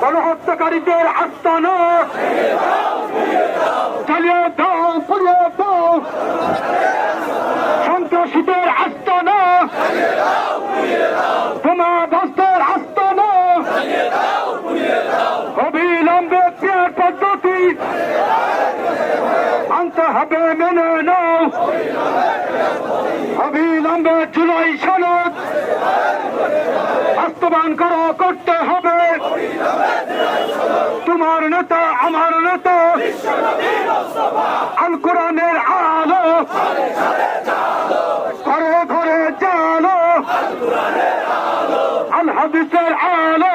গণহত্যাকারীদের আস্তানা। চালিয়ে দাও পুড়িয়ে দাও। সন্ত্রাসীদের আস্তানা। বোমা বাস্তের আস্তানা। অবিলম্বে পেয়ার পদ্ধতি। আনতে হবে, মেনে নাও। অবিলম্বে জুলাই সনদ। বাস্তবায়ন করো, করতে হবে। তোমার নেতা, আমার নেতা। আল কোরআনের আলো। ঘরে ঘরে জালো। আল হাদিসের আলো।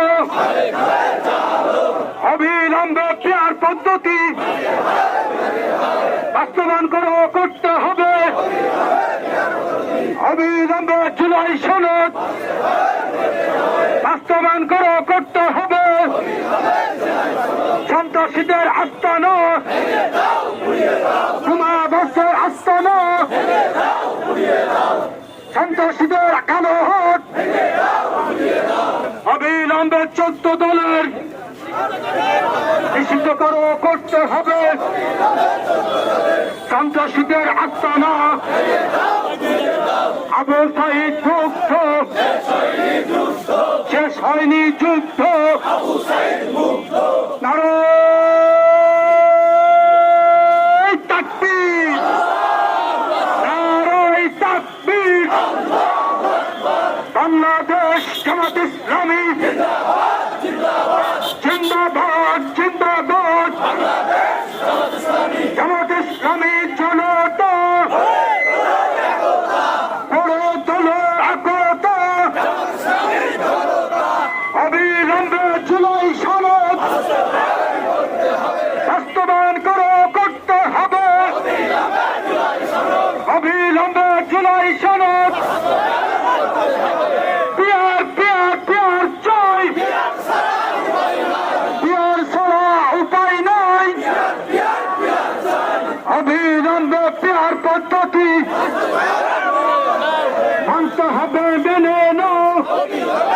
অবিলম্বে পেয়ার পদ্ধতি। বাস্তবায়ন করো, করতে হবে। অবিলম্বে জুলাই সনদ। বাস্তবায়ন করো, করতে হবে। সন্ত্রাসীদের আস্তানো। আস্তানো। সন্ত্রাসীদের কালো হাত। অবিলম্বে চোদ্দ দলের নিষিদ্ধ করো, করতে হবে। সন্ত্রাসীদের আস্তানা। আবু সাইদ মুক্ত। শেষ হয়নি যুদ্ধ। বাংলাদেশ জামাত ইসলামী। জিন্দাবাদ জামাত ইসলামী জনতা বড় তোলো একতা অবিলম্বে জুলাই সনদ বাস্তবায়ন করো করতে হবে অবিলম্বে জুলাই সনদ পিয়ার পিয়ার পিয়ার চাই পিয়ার ছাড়া উপায় নাই অবিলম্বে পেয়ার পদ্ধতি মানতে